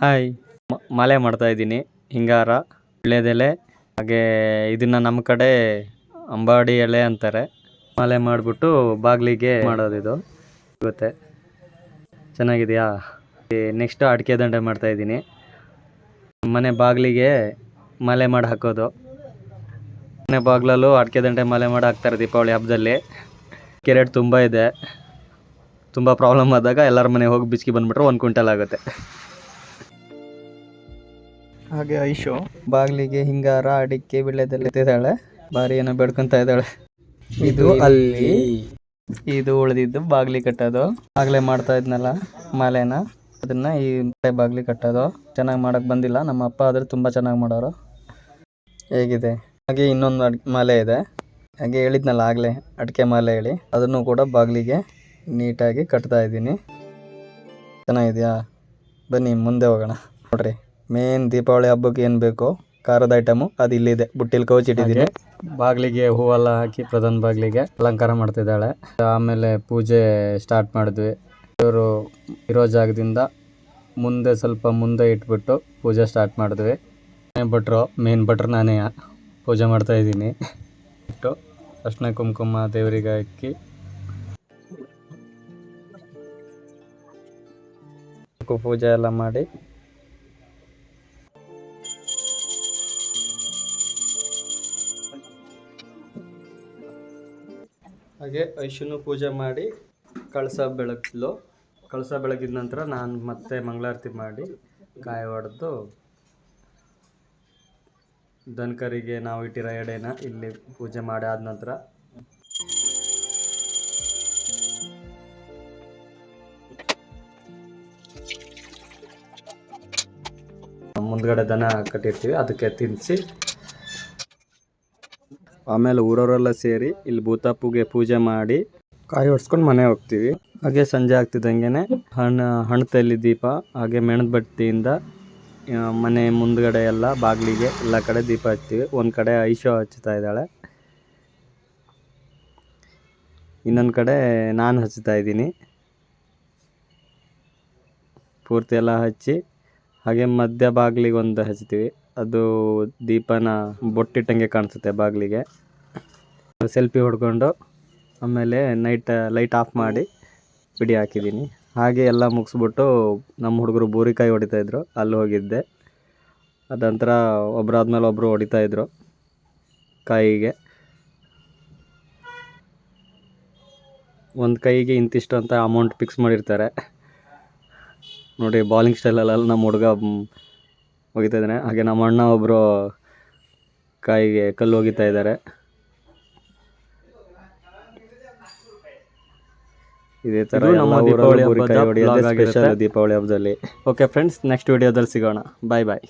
Hi. ಮಳೆ ಮಾಡ್ತಾ ಇದ್ದೀನಿ. ಹಿಂಗಾರ ವೀಳ್ಯದೆಲೆ ಹಾಗೆ ಇದನ್ನ ನಮ್ಮ ಕಡೆ ಅಂಬಾಡಿ ಎಲೆ ಅಂತಾರೆ. ಮಾಲೆ ಮಾಡಿಬಿಟ್ಟು ಬಾಗಿಲಿಗೆ ಮಾಡೋದಿದು ಗೊತ್ತೆ? ಚೆನ್ನಾಗಿದೆಯಾ? ನೆಕ್ಸ್ಟ್ ಅಡಿಕೆ ದಂಡೆ ಮಾಡ್ತಾ ಇದ್ದೀನಿ. ಮನೆ ಬಾಗಿಲಿಗೆ ಮಾಲೆ ಮಾಡಿ ಹಾಕೋದು. ಮನೆ ಬಾಗಿಲಲ್ಲೂ ಅಡಿಕೆ ದಂಡೆ ಮಾಲೆ ಮಾಡಿ ಹಾಕ್ತಾರೆ ದೀಪಾವಳಿ ಹಬ್ಬದಲ್ಲಿ. ಕೆರೆಟ್ ತುಂಬ ಇದೆ. ತುಂಬ ಪ್ರಾಬ್ಲಮ್ ಆದಾಗ ಎಲ್ಲರ ಮನೆಗೆ ಹೋಗಿ ಬಿಚ್ಕಿ ಬಂದುಬಿಟ್ರೆ ಒಂದು ಕ್ವಿಂಟಲ್ ಆಗುತ್ತೆ. ಹಾಗೆ ಐಶು ಬಾಗಿಲಿಗೆ ಹಿಂಗಾರ ಅಡಿಕೆ ಬಿಳ್ಳೆದೆಲ್ಲ ಎತ್ತಿದ್ದಾಳೆ ಬಾರಿ ಏನೋ ಬೇಡ್ಕೊಂತ ಇದ್ದಾಳೆ. ಇದು ಅಲ್ಲಿ. ಇದು ಉಳಿದಿದ್ದು ಬಾಗ್ಲಿ ಕಟ್ಟೋದು. ಆಗ್ಲೇ ಮಾಡ್ತಾ ಇದ್ನಲ್ಲ ಮಾಲೆನ. ಅದನ್ನ ಈ ಬಾಗ್ಲಿ ಕಟ್ಟೋದು. ಚೆನ್ನಾಗಿ ಮಾಡಕ್ ಬಂದಿಲ್ಲ. ನಮ್ಮ ಅಪ್ಪ ಆದ್ರೆ ತುಂಬಾ ಚೆನ್ನಾಗಿ ಮಾಡೋರು. ಹೇಗಿದೆ? ಹಾಗೆ ಇನ್ನೊಂದು ಅಡ್ ಮಾಲೆ ಇದೆ. ಹಾಗೆ ಹೇಳಿದ್ನಲ್ಲ ಆಗ್ಲೇ ಅಡಿಕೆ ಮಾಲೆ ಹೇಳಿ. ಅದನ್ನು ಕೂಡ ಬಾಗಿಲಿಗೆ ನೀಟಾಗಿ ಕಟ್ತಾ ಇದ್ದೀನಿ. ಚೆನ್ನಾಗಿದೆಯಾ? ಬನ್ನಿ ಮುಂದೆ ಹೋಗೋಣ. ನೋಡ್ರಿ. ಮೇನ್ ದೀಪಾವಳಿ ಹಬ್ಬಕ್ಕೆ ಏನು ಬೇಕೋ ಖಾರದ ಐಟಮು ಅದು ಇಲ್ಲಿದೆ. ಬುಟ್ಟಿಲಿ ಕವಚಿಟ್ಟಿದ್ದೀನಿ. ಬಾಗಿಲಿಗೆ ಹೂವೆಲ್ಲ ಹಾಕಿ ಪ್ರಧಾನ ಬಾಗಿಲಿಗೆ ಅಲಂಕಾರ ಮಾಡ್ತಿದ್ದಾಳೆ. ಆಮೇಲೆ ಪೂಜೆ ಸ್ಟಾರ್ಟ್ ಮಾಡಿದ್ವಿ. ಇವರು ಇರೋ ಜಾಗದಿಂದ ಮುಂದೆ ಸ್ವಲ್ಪ ಮುಂದೆ ಇಟ್ಬಿಟ್ಟು ಪೂಜೆ ಸ್ಟಾರ್ಟ್ ಮಾಡಿದ್ವಿ. ಭಟ್ರು ಮೇನ್ ಭಟ್ರು ನಾನೇ ಪೂಜೆ ಮಾಡ್ತಾ ಇದ್ದೀನಿ. ಇಟ್ಟು ಅರ್ಶಿನ ಕುಂಕುಮ ದೇವರಿಗೆ ಹಾಕಿ ಪೂಜೆ ಎಲ್ಲ ಮಾಡಿ ಹಾಗೆ ಐಶುನು ಪೂಜೆ ಮಾಡಿ ಕಳಸ ಬೆಳಗ್ಲು. ಕಳಸ ಬೆಳಗಿದ ನಂತರ ನಾನು ಮತ್ತೆ ಮಂಗಳಾರತಿ ಮಾಡಿ ಕಾಯಿ ಹೊಡೆದು ದನಕರಿಗೆ ನಾವು ಇಟ್ಟಿರೋ ಎಡೆನ ಇಲ್ಲಿ ಪೂಜೆ ಮಾಡಿ ಆದ ನಂತರ. ಮುಂದ್ಗಡೆ ದನ ಕಟ್ಟಿರ್ತೀವಿ, ಅದಕ್ಕೆ ತಿನ್ನಿಸಿ ಆಮೇಲೆ ಊರವರೆಲ್ಲ ಸೇರಿ ಇಲ್ಲಿ ಭೂತಾಪುಗೆ ಪೂಜೆ ಮಾಡಿ ಕಾಯಿ ಹೊಡ್ಸ್ಕೊಂಡು ಮನೆ ಹೋಗ್ತೀವಿ. ಹಾಗೆ ಸಂಜೆ ಆಗ್ತಿದ್ದಂಗೆ ಹಣ್ಣು ಹಣ್ಣು ತಲ್ಲಿ ದೀಪ, ಹಾಗೆ ಮೆಣದ ಬಟ್ಟಿಯಿಂದ ಮನೆ ಮುಂದ್ಗಡೆ ಎಲ್ಲ ಬಾಗಿಲಿಗೆ ಎಲ್ಲ ಕಡೆ ದೀಪ ಹಚ್ತೀವಿ ಒಂದು ಕಡೆ ಐಶೋ ಹಚ್ತಾ ಇದ್ದಾಳೆ. ಇನ್ನೊಂದು ಕಡೆ ನಾನು ಹಚ್ತಾ ಇದ್ದೀನಿ. ಪೂರ್ತಿ ಎಲ್ಲ ಹಚ್ಚಿ, ಹಾಗೆ ಮಧ್ಯ ಬಾಗಿಲಿಗೆ ಒಂದು ಹಚ್ತೀವಿ ಅದು ದೀಪನ ಬೊಟ್ಟಿಟ್ಟಂಗೆ ಕಾಣಿಸುತ್ತೆ ಬಾಗಿಲಿಗೆ. ಸೆಲ್ಫಿ ಹೊಡ್ಕೊಂಡು ಆಮೇಲೆ ನೈಟ್, ಲೈಟ್ ಆಫ್ ಮಾಡಿ ಬಿಡಿ ಹಾಕಿದ್ದೀನಿ. ಹಾಗೆ ಎಲ್ಲ ಮುಗಿಸ್ಬಿಟ್ಟು ನಮ್ಮ ಹುಡುಗರು ಬೂರಿಕಾಯಿ ಹೊಡಿತಾಯಿದ್ರು ಅಲ್ಲಿ ಹೋಗಿದ್ದೆ. ಅದಂತರ ಒಬ್ಬರಾದ್ಮೇಲೆ ಒಬ್ಬರು ಹೊಡಿತಾಯಿದ್ರು ಕಾಯಿಗೆ. ಒಂದು ಕೈಗೆ ಇಂತಿಷ್ಟು ಅಂತ ಅಮೌಂಟ್ ಫಿಕ್ಸ್ ಮಾಡಿರ್ತಾರೆ. ನೋಡಿ ಬಾಲಿಂಗ್ ಸ್ಟೈಲಲ್ಲೆಲ್ಲ ನಮ್ಮ ಹುಡುಗ ಹೋಗಿತಾ ಇದ್ದಾನೆ. ಹಾಗೆ ನಮ್ಮ ಅಣ್ಣ ಒಬ್ಬರು ಕಾಯಿಗೆ ಕಲ್ಲು ಒಗಿತಾ ಇದ್ದಾರೆ. ಇದೇ ತರ ನಮ್ಮ ದೀಪಾವಳಿ ದೀಪಾವಳಿ ಹಬ್ಬದಲ್ಲಿ. ಓಕೆ ಫ್ರೆಂಡ್ಸ್ ನೆಕ್ಸ್ಟ್ ವಿಡಿಯೋದಲ್ಲಿ ಸಿಗೋಣ ಬಾಯ್ ಬಾಯ್